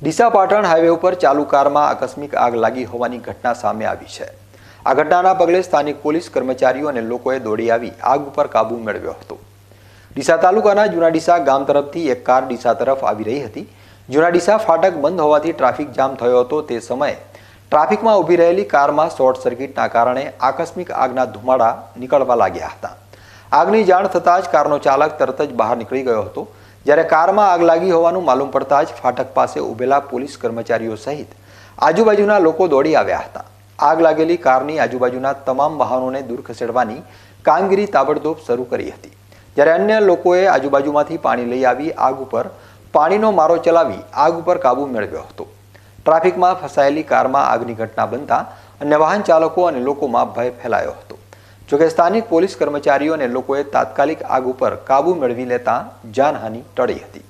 Deesa Patan highway ઉપર ચાલુ કારમાં આકસ્મિક આગ લાગી હોવાની ઘટના સામે આવી છે. આ ઘટનાના પગલે સ્થાનિક પોલીસ કર્મચારીઓ અને લોકોએ દોડી આવી, આગ ઉપર કાબૂ મેળવ્યો હતો. ડીસા તાલુકાના જૂના ડીસા ગામ તરફથી એક કાર ડીસા તરફ આવી રહી હતી. જૂના ડીસા ફાટક બંધ હોવાથી ટ્રાફિક જામ થયો હતો તે સમયે. ટ્રાફિકમાં ઊભી રહેલી કારમાં શોર્ટ સર્કિટના કારણે આકસ્મિક આગના ધુમાડા નીકળવા લાગ્યા હતા. આગની જાણ થતાં જ કારનો ચાલક તરત જ બહાર નીકળી ગયો હતો. જ્યારે કારમાં આગ લાગી હોવાનું માલુમ પડતા જ ફાટક પાસે ઊભેલા પોલીસ કર્મચારીઓ સહિત આજુબાજુના લોકો દોડી આવ્યા હતા. આગ લાગેલી કારની આજુબાજુના તમામ વાહનોને દૂર ખસેડવાની કામગીરી તાબડતોબ શરૂ કરી હતી. જ્યારે અન્ય લોકોએ આજુબાજુમાંથી પાણી લઈ આવી આગ ઉપર પાણીનો મારો ચલાવી આગ ઉપર કાબૂ મેળવ્યો હતો. ટ્રાફિકમાં ફસાયેલી કારમાં આગની ઘટના બનતા અન્ય વાહન ચાલકો અને લોકોમાં ભય ફેલાયો હતો. જોકે સ્થાનિક પોલીસ કર્મચારીઓ અને લોકોએ તાત્કાલિક આગ ઉપર કાબૂ મેળવી લેતા જાનહાનિ ટળી હતી.